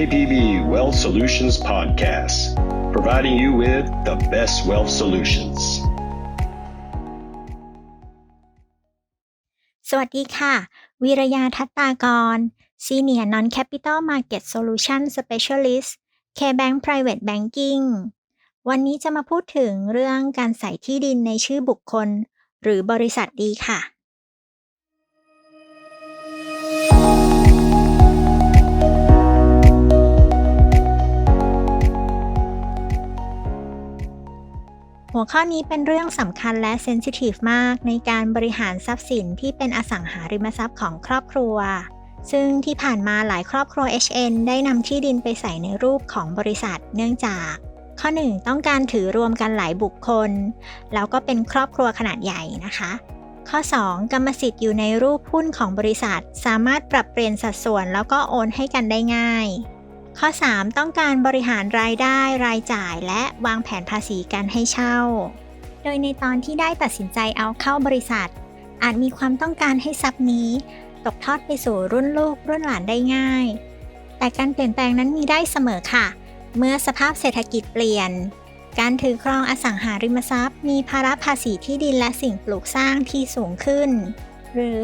KPB Wealth Solutions Podcast, providing you with the best wealth solutions. สวัสดีค่ะวีรยาทัตตากร Senior Non-Capital Market Solution Specialist KBank Private Banking วันนี้จะมาพูดถึงเรื่องการใส่ที่ดินในชื่อบุคคล หรือบริษัทดีค่ะ หัวข้อนี้เป็นเรื่องสำคัญและเซนซิทีฟมากในการบริหารทรัพย์สินที่เป็นอสังหาริมทรัพย์ของครอบครัว ซึ่งที่ผ่านมาหลายครอบครัว HN ได้นำที่ดินไปใส่ในรูปของบริษัท เนื่องจาก ข้อ 1 ต้องการถือรวมกันหลายบุคคล แล้วก็เป็นครอบครัวขนาดใหญ่นะคะ ข้อ 2 กรรมสิทธิ์อยู่ในรูปหุ้นของบริษัท สามารถปรับเปลี่ยนสัดส่วนแล้วก็โอนให้กันได้ง่าย ข้อ 3 ต้องการบริหารรายได้รายจ่ายและวางแผนภาษีการให้เช่า โดยในตอนที่ได้ตัดสินใจเอาเข้าบริษัท อาจมีความต้องการให้ทรัพย์นี้ ตกทอดไปสู่รุ่นลูกรุ่นหลานได้ง่าย แต่การเปลี่ยนแปลงนั้นมีได้เสมอค่ะ เมื่อสภาพเศรษฐกิจเปลี่ยน การถือครองอสังหาริมทรัพย์ มีภาระภาษีที่ดินและสิ่งปลูกสร้างที่สูงขึ้น หรือ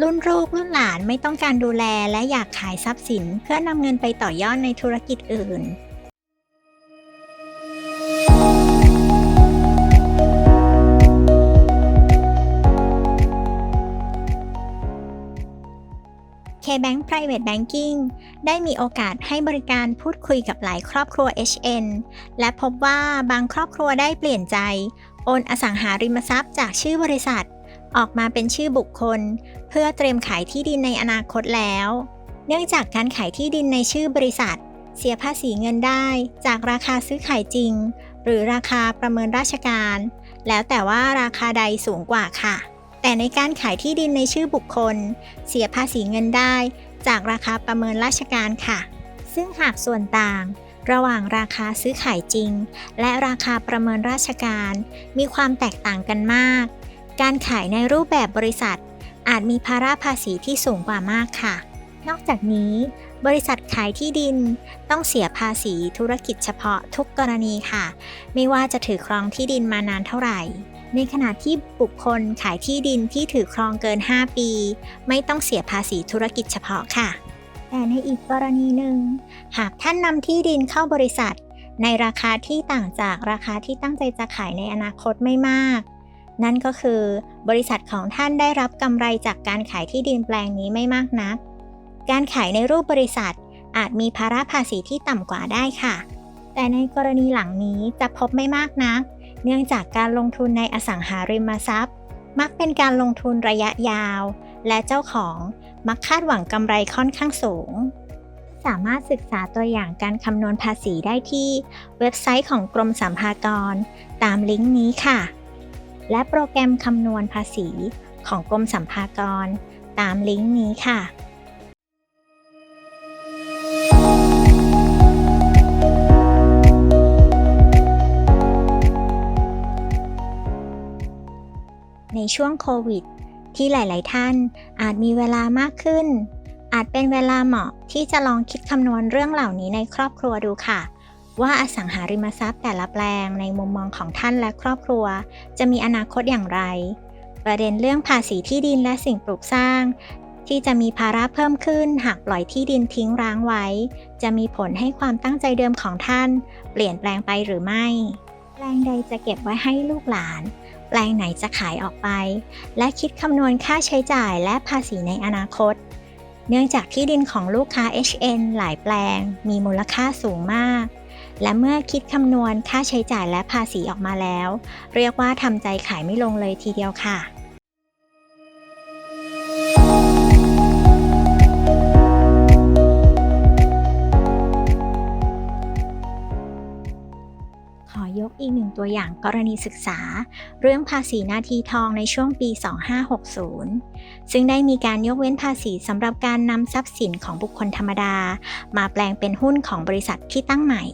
รุ่นลูกรุ่นหลานไม่ต้องการดูแลและอยากขายทรัพย์สิน เพื่อนำเงินไปต่อยอดในธุรกิจอื่น KBank Private Banking ได้มีโอกาสให้บริการพูดคุยกับหลายครอบครัว HN และพบว่าบางครอบครัวได้เปลี่ยนใจ โอนอสังหาริมทรัพย์จากชื่อบริษัท ออกมาเป็นชื่อบุคคล เพื่อเตรียมขายที่ดินในอนาคตแล้ว เนื่องจากการขายที่ดินในชื่อบริษัท เสียภาษีเงินได้ จากราคาซื้อขายจริง หรือราคาประเมินราชการ แล้วแต่ว่าราคาใดสูงกว่าค่ะ แต่ในการขายที่ดินในชื่อบุคคล เสียภาษีเงินได้ จากราคาประเมินราชการค่ะ ซึ่งหากส่วนต่างระหว่างราคาซื้อขายจริง และราคาประเมินราชการ มีความแตกต่างกันมาก การขายในรูปแบบบริษัท อาจมีภาระภาษีที่สูงกว่ามากค่ะ นอกจากนี้ บริษัทขายที่ดิน ต้องเสียภาษีธุรกิจเฉพาะทุกกรณีค่ะ ไม่ว่าจะถือครองที่ดินมานานเท่าไหร่ ในขณะที่บุคคลขายที่ดินที่ถือครองเกิน 5 ปี ไม่ต้องเสียภาษีธุรกิจเฉพาะค่ะ แต่ในอีกกรณีหนึ่ง หากท่านนำที่ดินเข้าบริษัท ในราคาที่ต่างจากราคาที่ตั้งใจจะขายในอนาคตไม่มาก นั่นก็คือบริษัทของท่านได้รับกำไรจากการขายที่ดินแปลงนี้ไม่มากนัก การขายในรูปบริษัทอาจมีภาระภาษีที่ต่ำกว่าได้ค่ะ แต่ในกรณีหลังนี้จะพบไม่มากนัก เนื่องจากการลงทุนในอสังหาริมทรัพย์ มักเป็นการลงทุนระยะยาว และเจ้าของมักคาดหวังกำไรค่อนข้างสูง สามารถศึกษาตัวอย่างการคำนวณภาษีได้ที่ เว็บไซต์ของกรมสรรพากร ตามลิงก์นี้ค่ะ และโปรแกรมคำนวณภาษีของกรมสรรพากร ตามลิงก์นี้ค่ะในช่วงโควิด ที่หลาย ๆ ท่านอาจมีเวลามากขึ้น อาจเป็นเวลาเหมาะที่จะลองคิดคำนวณเรื่องเหล่านี้ในครอบครัวดูค่ะ ว่าอสังหาริมทรัพย์แต่ละแปลงในมุมมองของท่านและครอบครัว จะมีอนาคตอย่างไร ประเด็นเรื่องภาษีที่ดินและสิ่งปลูกสร้าง ที่จะมีภาระเพิ่มขึ้น หากปล่อยที่ดินทิ้งร้างไว้ จะมีผลให้ความตั้งใจเดิมของท่าน เปลี่ยนแปลงไปหรือไม่ แปลงใดจะเก็บไว้ให้ลูกหลาน แปลงไหนจะขายออกไป และคิดคำนวณค่าใช้จ่ายและภาษีในอนาคตเนื่องจากที่ดินของลูกค้า HN หลายแปลง มีมูลค่าสูงมาก และเมื่อคิดคำนวณค่าใช้จ่ายและภาษีออกมาแล้ว เรียกว่าทำใจขายไม่ลงเลยทีเดียวค่ะขอยกอีกหนึ่งตัวอย่างกรณีศึกษา เรื่องภาษีนาทีทองในช่วงปี 2560 ซึ่งได้มีการยกเว้นภาษีสำหรับการนำทรัพย์สินของบุคคลธรรมดา มาแปลงเป็นหุ้นของบริษัทที่ตั้งใหม่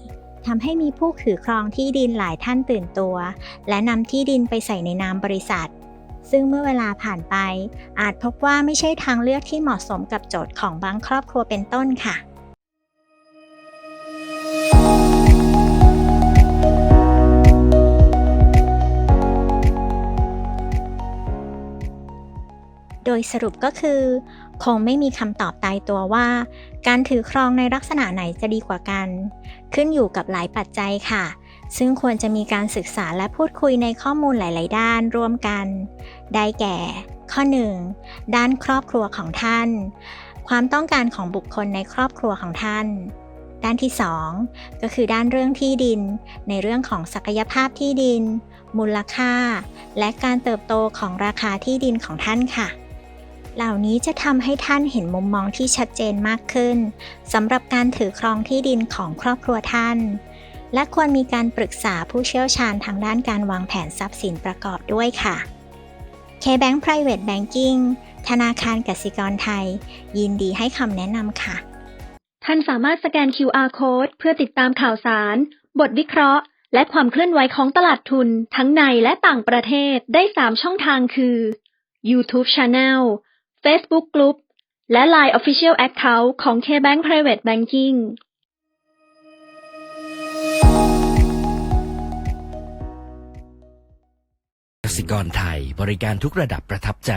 ทำให้มีผู้ถือครองที่ดินหลายท่านตื่นตัว และนำที่ดินไปใส่ในนามบริษัท ซึ่งเมื่อเวลาผ่านไป อาจพบว่าไม่ใช่ทางเลือกที่เหมาะสมกับโจทย์ของบางครอบครัวเป็นต้นค่ะโดยสรุปก็คือ คงไม่มีคำตอบตายตัวว่า การถือครองในลักษณะไหนจะดีกว่ากัน ขึ้นอยู่กับหลายปัจจัยค่ะ ซึ่งควรจะมีการศึกษาและพูดคุยในข้อมูลหลาย ๆ ด้านร่วมกัน ได้แก่ ข้อ 1. ด้านครอบครัวของท่าน ความต้องการของบุคคลในครอบครัวของท่านด้านที่ 2 ก็คือด้านเรื่องที่ดิน ในเรื่องของศักยภาพที่ดิน มูลค่า และการเติบโตของราคาที่ดินของท่านค่ะ เหล่านี้จะทำให้ท่านเห็นมุมมองที่ชัดเจนมากขึ้นสำหรับการถือครองที่ดินของครอบครัวท่าน และควรมีการปรึกษาผู้เชี่ยวชาญทางด้านการวางแผนทรัพย์สินประกอบด้วยค่ะ K-Bank Private Banking ธนาคารกสิกรไทย ยินดีให้คำแนะนำค่ะ ท่านสามารถสแกน QR Code เพื่อติดตามข่าวสาร บทวิเคราะห์ และความเคลื่อนไหวของตลาดทุนทั้งในและต่างประเทศได้ 3 ช่องทางคือ YouTube Channel Facebook Group และ Line Official Account ของ KBank Private Banking กสิกรไทยบริการทุกระดับประทับใจ